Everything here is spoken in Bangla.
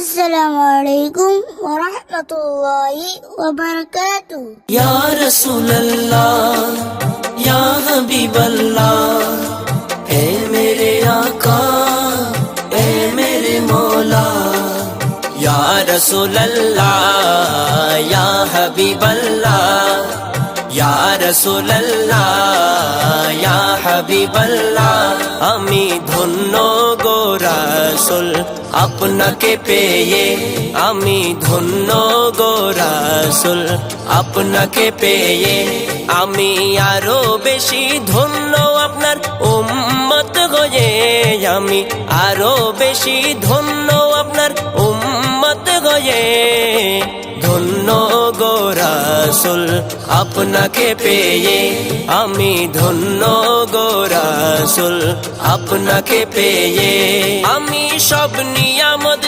السلام علیکم ورحمۃ اللہ وبرکاتہ یا رسول اللہ یا حبیب اللہ اے میرے آقا اے میرے مولا یا رسول اللہ یا حبیب اللہ ইয়া রাসূলুল্লাহ ইয়া হাবিবাল্লাহ আমি ধন্য গো রাসূল আপনাকে পেয়ে আমি ধন্য গো রাসূল আপনাকে পেয়ে আমি আরও বেশি ধন্য আপনার উম্মত হয়ে আমি আরও বেশি ধন্য রাসুল আপনাকে পেয়ে আমি ধন্য গো রাসুল আপনাকে পেয়ে আমি সব নিয়ামত